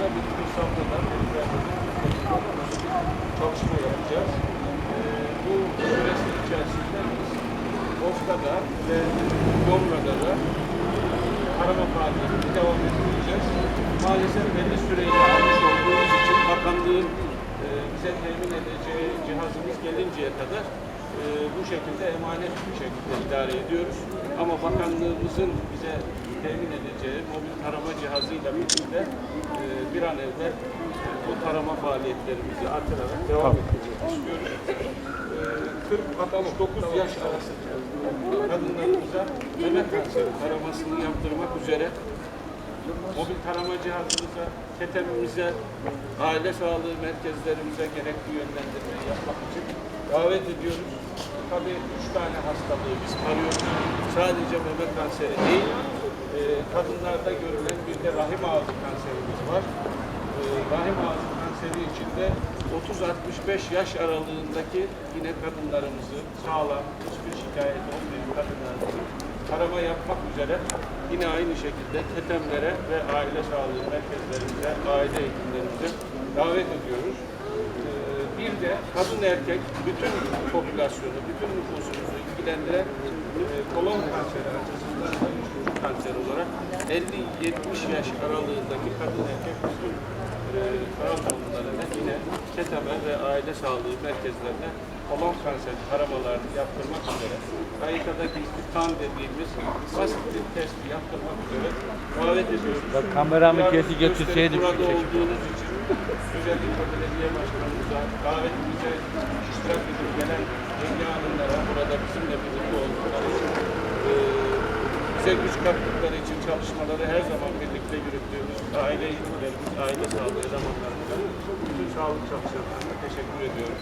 sonra kursalla da çalışma yapacağız. Ee, bu süreç içerisinde biz Ofka'da ve Yomra'da da arama faaliyetini devam ettireceğiz. Maalesef belli süreyi almış olduğumuz için bakanlığın e, bize temin edeceği cihazımız gelinceye kadar e, bu şekilde emanet bir şekilde idare ediyoruz. Ama bakanlığımızın bize temin edeceği mobil tarama cihazıyla birlikte e, bir an evvel e, bu tarama faaliyetlerimizi artırarak devam ettirmek istiyoruz. E, 40-69 yaş arası kadınlarımıza meme kanseri taramasını yaptırmak üzere mobil tarama cihazımıza, ketemimize, aile sağlığı merkezlerimize gerekli yönlendirmeyi yapmak için davet ediyoruz. Tabii üç tane hastalığı biz arıyoruz. Sadece meme kanseri değil, e, kadınlarda görülen bir de rahim ağzı kanserimiz var. E, rahim ağzı kanseri içinde 30-65 yaş aralığındaki yine kadınlarımızı sağlam, hiçbir şikayet olmayan kadınlarımızı tarama yapmak üzere yine aynı şekilde ketemlere ve aile sağlığı merkezlerimize, aile hekimlerimize davet ediyoruz. Ee, De kadın erkek bütün popülasyonu, bütün nüfusumuzu ilgilendiren e, kolon kanseri açısından kanser olarak 50-70 yaş aralığındaki kadın erkek bütün e, Trabzonlularına yine keteme ve aile sağlığı merkezlerine kolon kanser taramalarını yaptırmak üzere kayıkada gizli kan dediğimiz basit bir testi yaptırmak üzere davet ediyoruz. Bak kameramı kesi götürseydim şu Burada olduğunuz için özellikle belediye başkanımıza davetimize iştirak edip gelen Yenge Hanımlara burada bizimle birlikte oldukları için e, bize güç kattıkları için çalışmaları her zaman birlikte yürüttüğümüz aile ilgilerimiz, aile sağlığı elemanlarımıza bütün sağlık çalışanlarına teşekkür ediyorum.